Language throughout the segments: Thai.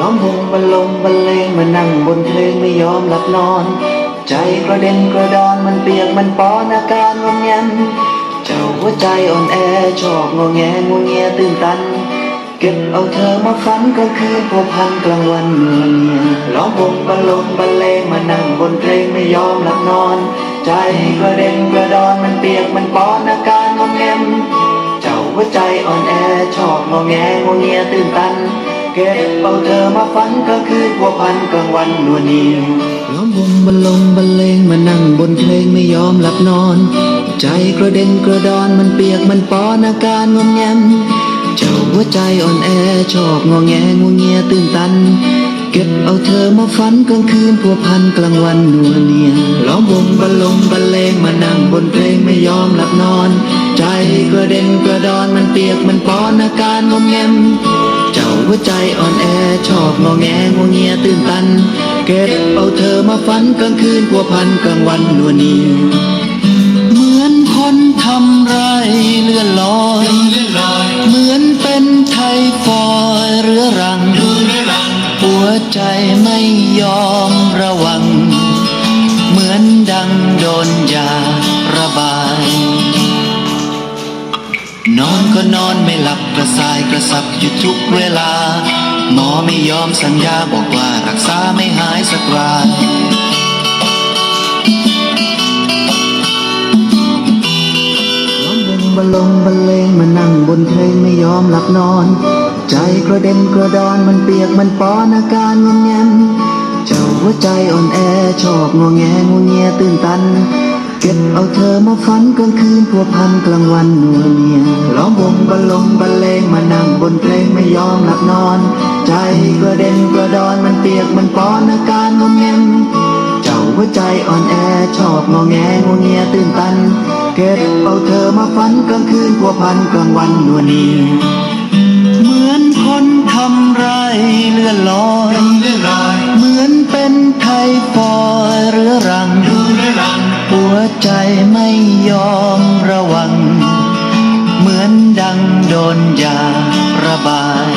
วงบรรลงบรรเลงมานั่งบนเพลงไม่ยอมหลับนอน ใจกระเด็นกระดอนมันเปียกมันปอนอาการงงงัน เจ้าหัวใจอ่อนแอชอบงอแงงวงเงียตื่นตัน เก็บเอาเธอมาฝันกลางคืนพัวพันกลางวันเมื่อเนียล้อมวงบรรลงบรรเลงมานั่งบนเพลงไม่ยอมหลับนอน ใจกระเด็นกระดอนมันเปียกมันปอนอาการงงแงมเจ้าหัวใจอ่อนแอชอบงอแงงวงเงียตื่นตัน เก็บเอาเธอมาฝันกลางคืนพัวพันกลางวันนวลเนียล้อมวงบรรลงบรรเลงมานั่งบนเพลงไม่ยอมหลับนอน ใจกระเด็นกระดอนมันเปียกมันปอนอาการงอมแงมเจ้าหัวใจอ่อนแอชอบงอแงงวงเงียตื่นตัน เก็บเอาเธอมาฝันกลางคืนพัวพันกลางวันนัวเนียล้อมวงบรรลงบรรเลงมานั่งบนเพลงไม่ยอมหลับนอน ใจกระเด็นกระดอนมันเปียกมันปอนอาการงอมแงม หัวใจอ่อนแอชอบงอแงงวงเงียตื่นตัน เก็บเอาเธอมาฝันกลางคืนพัวพันกลางวันนัวเนียเหมือนคนทำไรเลื่อนลอย เหมือนเป็นไทฟอยเรื้อรัง หัวใจไม่ยอมระวัง เหมือนดังโดน อนก็นอนไม่หลับกระสายกระสับอยู่ทุกเวลา หมอไม่ยอมสัญญาบอกว่ารักษาไม่หายสักรายบลงบรรเลงมานั่งบนเพลงไม่ยอมหลับนอน ใจกระเด็นกระดอนมันเปียกมันปอนอาการงงแงมเจ้าหัวใจอ่อนแอชอบงอแงงวงเงียตื่นตัน ก็บเอาเธอมาฝันกลางคืนพัวพันกลางวันนัวเนียล้อมวงบรรลงบรรเลงมานั่งบนเพลงไม่ยอมหลับนอน ใจกระเด็นกระดอนมันเปียกมันปอนอาการงงแงมเจ้าหัวใจอ่อนแอชอบงอแงงวงเงียตื่นตัน เก็บเอาเธอมาฝันกลางคืนพัวพันกลางวันนัวเนีย ดังโดนยาระบาย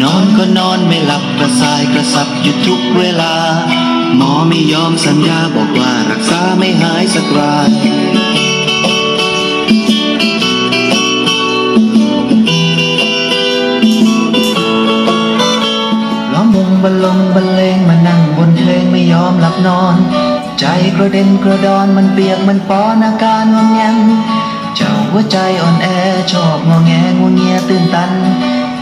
นอนก็นอนไม่หลับกระสายกระสับอยู่ทุกเวลา หมอไม่ยอมสัญญาบอกว่ารักษาไม่หายสักรายล้อมวงบรรลงบรรเลงมานั่งบนเพลงไม่ยอมหลับนอน ใจกระเด็นกระดอนมันเปียกมันปอนอาการงงแงง เจ้าหัวใจอ่อนแอชอบงอแงงวงเงียตื่นตัน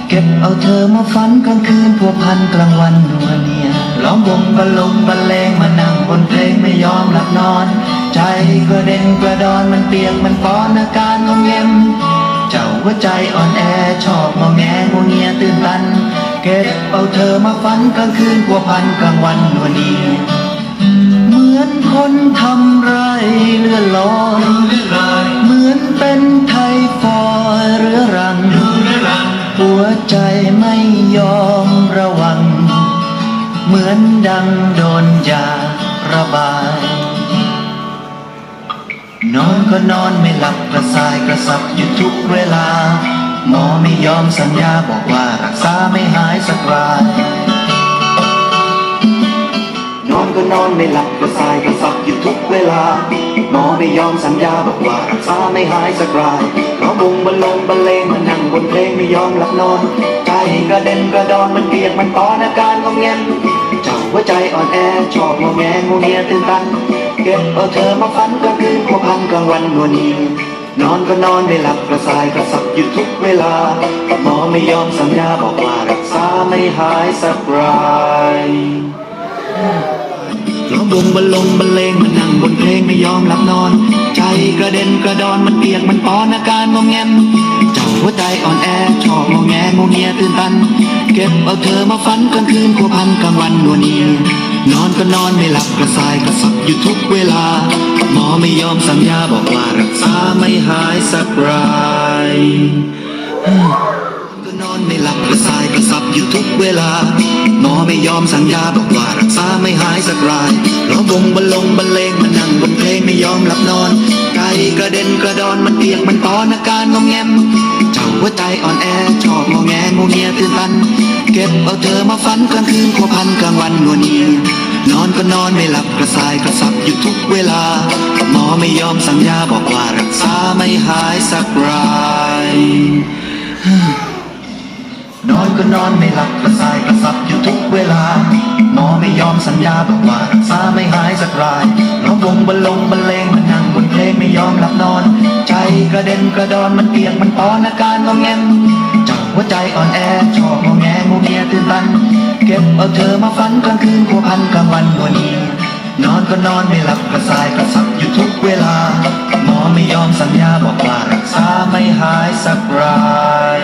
เก็บเอาเธอมาฝันกลางคืนพัวพันกลางวันนัวเนียล้อมวงบรรลงบรรเลงมานั่งบนเพลงไม่ยอมหลับนอน ใจกระเด็นกระดอนมันเปียกมันป้อนอาการงงแงงเจ้าหัวใจอ่อนแอชอบงอแงงวงเงียตื่นตัน เก็บเอาเธอมาฝันกลางคืนพัวพันกลางวันนวลนีเหมือนคนทำไรเลื่ มือนดังโดนยาระบาย นอนก็นอนไม่หลับกระสายกระสับอยู่ทุกเวลา หมอไม่ยอมสัญญาบอกว่ารักษาไม่หายสักราย นอนก็นอนไม่หลับกระสายกระสับอยู่ทุกเวลา หมอไม่ยอมสัญญาบอกว่ารักษาไม่หายสักรายเพราะวงบรรลงบรรเลงมันนั่งบนเพลงไม่ยอมหลับนอนใจกระเด็นกระดอนมันเปียกมันปอนอาการงอมแงเจ้า หัวใจอ่อนแอชอบงอแงงวเงียตื่นตันเก็บเอาเธอมาฝันกลางคืนพัวพันกลางวันนวลนีนอนก็นอนไม่หลับกระสายกระสับอยู่ทุกเวลาหมอไม่ยอมสัญญาบอกว่ารักษาไม่หายสักรายล้อมวงบรรลงบรรเลงมันนั่งบนเพลงไม่ยอมหลับนอน ใจกระเด็นกระดอนมันเปียกมันปอนอาการงงแงมเจ้าหัวใจอ่อนแอชอบงงแงงงเงียตื่นตัน เก็บเอาเธอมาฝันกลางคืนพัวพันกลางวันนวลนีนอนก็นอนไม่หลับกระสายกระสับอยู่ทุกเวลา หมอไม่ยอมสัญญาบอกว่ารักษาไม่หายสักรายก็นอนไม่หลับกระสายกระสับอยู่ทุกเวลา หมอไม่ยอมสัญญาบอกว่ารักษาไม่หายสักรายล้อมวงบรรลงบรรเลงมานั่งบนเพลงไม่ยอมหลับนอน กระเด็นกระดอนมันเปียกมันปอนอาการงอมแงม เจ้าหัวใจอ่อนแอชอบงอแงงูเงียตื่นตัน เก็บเอาเธอมาฝันกลางคืนพัวพันกลางวันนวลเนียนอนก็นอนไม่หลับกระสายกระสับอยู่ทุกเวลา หมอไม่ยอมสัญญาบอกว่ารักษาไม่หายสักรายนอนก็นอนไม่หลับกระสายกระสับอยู่ทุกเวลา หมอไม่ยอมสัญญาบอกว่ารักษาไม่หายสักรายร้องวงบรรลงบรรเล ยอมหลับนอน ใจกระเด็นกระดอนมันเปียกมันปอนอาการงอมแงมจ้าหัวใจอ่อนแอชอบงอแงงูเงียตื่นตัน เก็บเอาเธอมาฝันกลางคืนพัวพันกลางวันวลนีนอนก็นอนไม่หลับกระสายกระสับอยู่ทุกเวลา หมอไม่ยอมสัญญาบอกว่ารักษาไม่หายสักราย